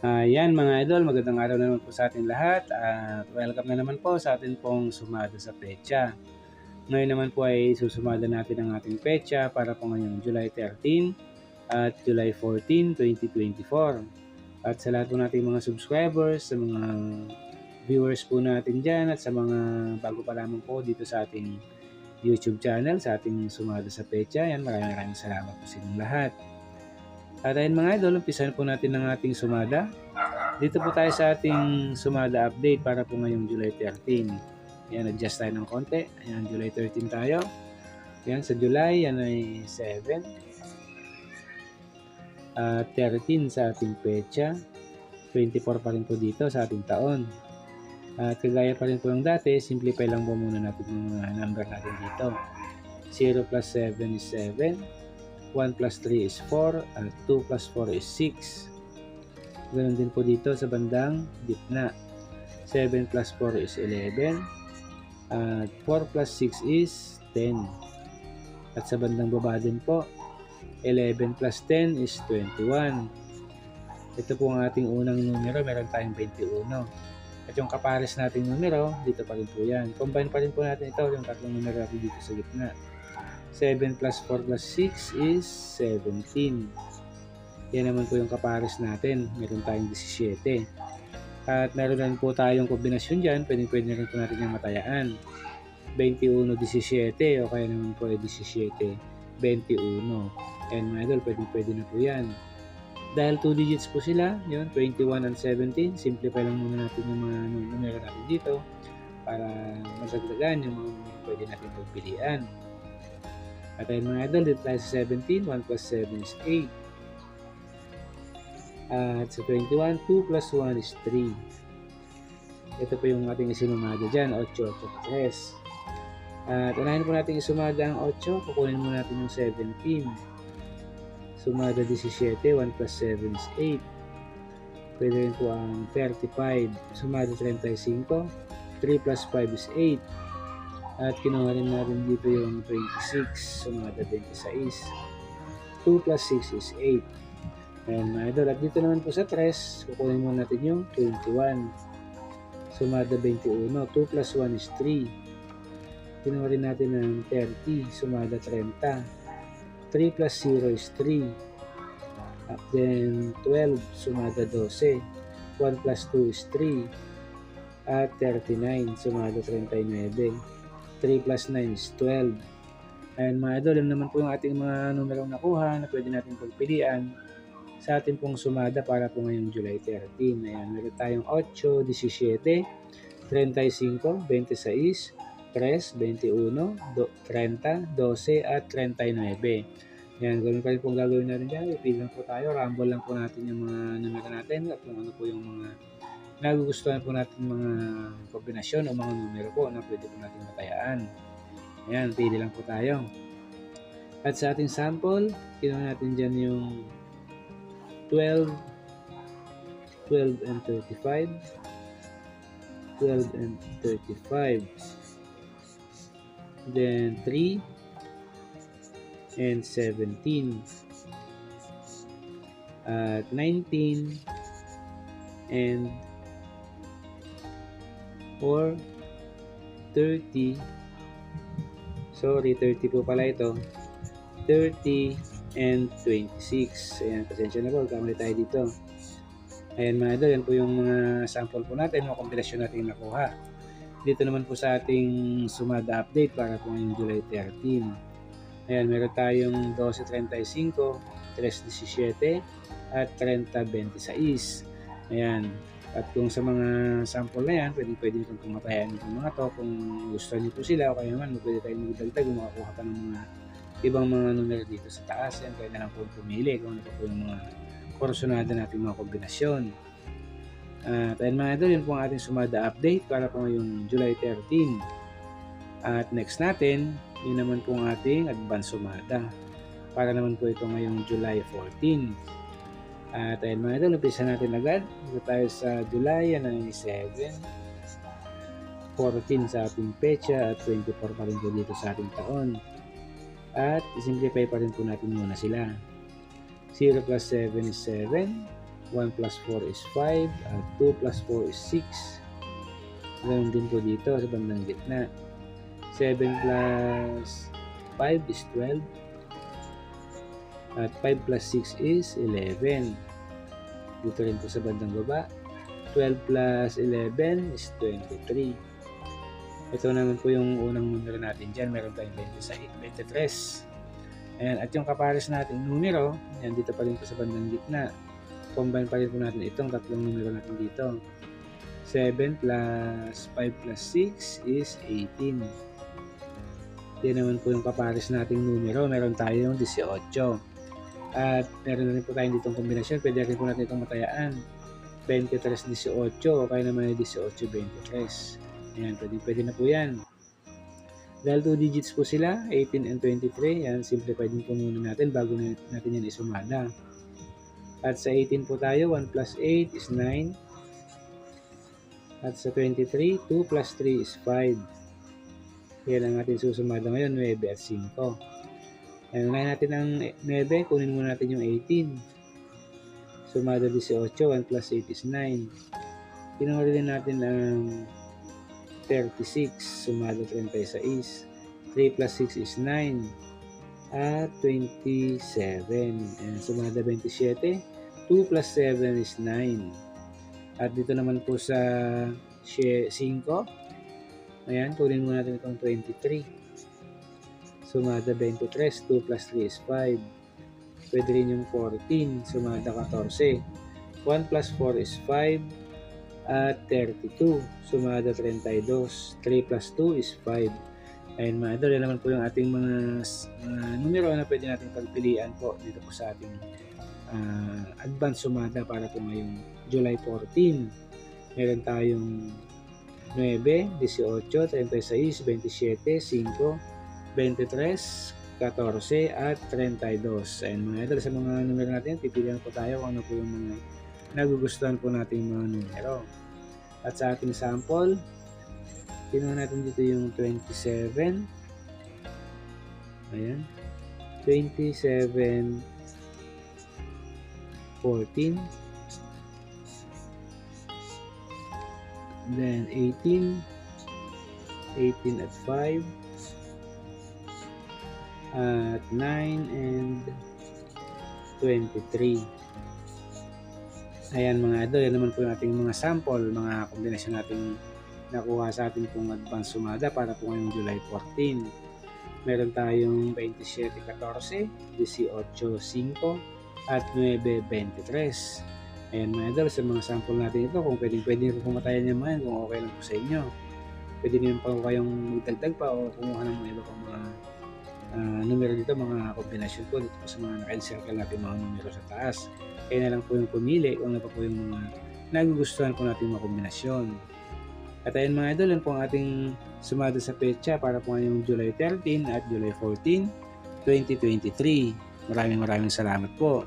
Ayan mga idol, magandang araw na naman po sa ating lahat at welcome na naman po sa atin pong sumada sa pecha. Ngayon naman po ay susumada natin ang ating pecha para po ngayong July 13 at July 14, 2024. At sa lahat po nating mga subscribers, sa mga viewers po natin dyan at sa mga bago pa lamang po dito sa ating YouTube channel, sa ating sumada sa pecha. Yan, maraming maraming salamat po sa inyong lahat. At mga idol, umpisahan po natin ang ating sumada. Dito po tayo sa ating sumada update para po ngayong July 13. Ayan, adjust tayo ng konti. Ayan, July 13 tayo. Ayan, sa July, yan ay 7. At 13 sa ating pecha. 24 pa rin po dito sa ating taon. At kagaya pa rin po ng dati, simplify lang po muna natin yung mga number natin dito. 0 plus 7 is 7. 1 plus 3 is 4 at 2 plus 4 is 6. Ganun din po dito sa bandang gitna. 7 plus 4 is 11 at 4 plus 6 is 10. At sa bandang baba din po, 11 plus 10 is 21. Ito po ang ating unang numero, meron tayong 21. At yung kapares nating numero, dito pa rin po yan. Combine pa rin po natin ito, yung tatlong numero dito sa gitna. 7 plus 4 plus 6 is 17. Yan naman po yung kapares natin. Meron tayong 17. At meron rin po tayong kombinasyon dyan. Pwede, pwede rin po natin yung matayaan. 21-17 o kaya naman po ay 17-21. Yan mga idol, pwede, pwede na po yan. Dahil 2 digits po sila, yun, 21 and 17, simplify lang muna natin yung mga numero natin dito para masagdagan yung mga pwede natin pagpilian. At ayun mga idol, dito tayo sa 17, 1 plus 7 is 8. At sa 21, 2 plus 1 is 3. Ito po yung ating isinumada dyan, 8, 8, 3. At unahin po natin isumada ang 8, kukunin mo natin yung 17. Sumada 17, 1 plus 7 is 8. Pwede rin po ang 35. Sumada 35, 3 plus 5 is 8. At kinuha rin natin dito yung 26, sumada 26. 2 plus 6 is 8. Ayan mga idol. At dito naman po sa 3, kukunin mo natin yung 21. Sumada 21. 2 plus 1 is 3. Kinuha rin natin ng 30, sumada 30. 3 plus 0 is 3. At then 12, sumada 12. 1 plus 2 is 3. At 39, sumada 39. 3 plus 9 is 12. Ayan mga idol, yun naman po yung ating mga numerong nakuha na pwede natin pagpilian sa ating pong sumada para po ngayong July 13. Ayan, meron tayong 8, 17, 35, 26, 3, 21, 30, 12, at 39. Ayan, gawin pa rin pong gagawin natin dyan. Ipilan po tayo, rumble lang po natin yung mga numero natin at kung ano po yung mga nagugustuhan po natin mga kombinasyon o mga numero po na pwede po natin matayaan. Ayan, pili lang po tayo. At sa ating sample, kinuha natin dyan yung 12, 12 and 35, 12 and 35, then 3 and 17, at 19 and 4, 30, sorry 30 po pala ito, 30 and 26. Ayan, pasensya na po, kamali tayo dito. Ayan mga idol, yan po yung mga sample po natin, mga kombinasyon natin nakuha. Dito naman po sa ating sumada update para po ngayong July 13. Ayan, meron tayong 12.35, 3.17, at 30.26. Ayan, at kung sa mga sample na yan, pwede pwede nyo pumatayan itong mga to kung gusto niyo po sila o kaya naman pwede tayong magdagdag kung makakuha pa ng mga ibang mga numero dito sa taas. Yan, kaya na lang po pumili kung ano po yung mga porsyonada natin mga kombinasyon. At ayun mga idol, yun po ang ating sumada update para po ngayong July 13. At next natin, yun naman po ang ating advance sumada. Para naman po ito ngayong July 14. At ayun mga idol, umpisa natin agad. Dito tayo sa July, yan ay 7. 14 sa ating pecha at 24 pa rin po dito sa ating taon. At simplify pa rin po natin muna sila. 0 plus 7 is 7. 1 plus 4 is 5. At 2 plus 4 is 6. Ganun din po dito sa bandang gitna. 7 plus 5 is 12. At 5 plus 6 is 11. Dito rin po sa bandang baba. 12 plus 11 is 23. Ito naman po yung unang numero natin dyan. Meron tayong 26, 23. Ayan. At yung kapares natin numero, yan dito pa rin po sa bandang gitna. Combine pa rin po natin itong tatlong numero natin dito. 7 plus 5 plus 6 is 18. Yan naman po yung kapares nating numero. Meron tayong 18. At meron na rin po tayong ditong kombinasyon. Pwede rin po natin itong matayaan. 23-18 o kaya naman 18-23. Ayan, pwede, pwede na po yan. Dahil 2 digits po sila, 18 and 23, yan, simplify din po muna natin bago na, natin yan isumada. At sa 18 po tayo, 1 plus 8 is 9. At sa 23, 2 plus 3 is 5. Yan ang ating susumada ngayon, 9 at 5. Ayan, natin ang 9, kunin muna natin yung 18. Sumada 18, 1 plus 8 is 9. Kinuha din natin ang 36, sumada 36. 3 plus 6 is 9. At 27. Ayan, sumada 27. 2 plus 7 is 9. At dito naman po sa 5. Ayan, kunin muna natin itong 23. Sumada 23. 2 plus 3 is 5. Pwede rin yung 14. Sumada 14. 1 plus 4 is 5 at 32. Sumada 32. 3 plus 2 is 5. Ayun mga idol, yan naman po yung ating mga, mga numero na pwede natin pagpilian po dito po sa ating ah, advance sumada para po ngayong July 14. Meron tayong 9, 18, 36, 27, 5, 23, 14 at 32. Ayun mga idol, sa mga numero natin, pipilihan po tayo kung ano po yung mga nagugustuhan po natin mga numero. At sa ating sample, kinuha natin dito yung 27. Ayan. 27, 14. Then 18. 18 at 5. At 9 and 23. Ayan mga idol, yan naman po yung ating mga sample, mga kombinasyon nating nakuha sa ating pong advance sumada para po ngayong July 14. Meron tayong 27.14, 18.5, at 9.23. Ayan mga idol, sa mga sample natin ito, kung pwedeng pwede rin pumatayan niya mga kung okay lang po sa inyo. Pwede niyo pa kayong magdagdag pa o kumuha ng mga iba pang mga ah, numero dito, mga kombinasyon po dito po sa mga naka-encircle natin mga numero sa taas. Kaya na lang po yung pumili kung ano pa po yung mga nagugustuhan po natin mga kombinasyon. At ayun mga idol, yun po ang ating sumada sa petsa para po ngayong July 13 at July 14, 2023. Maraming maraming salamat po.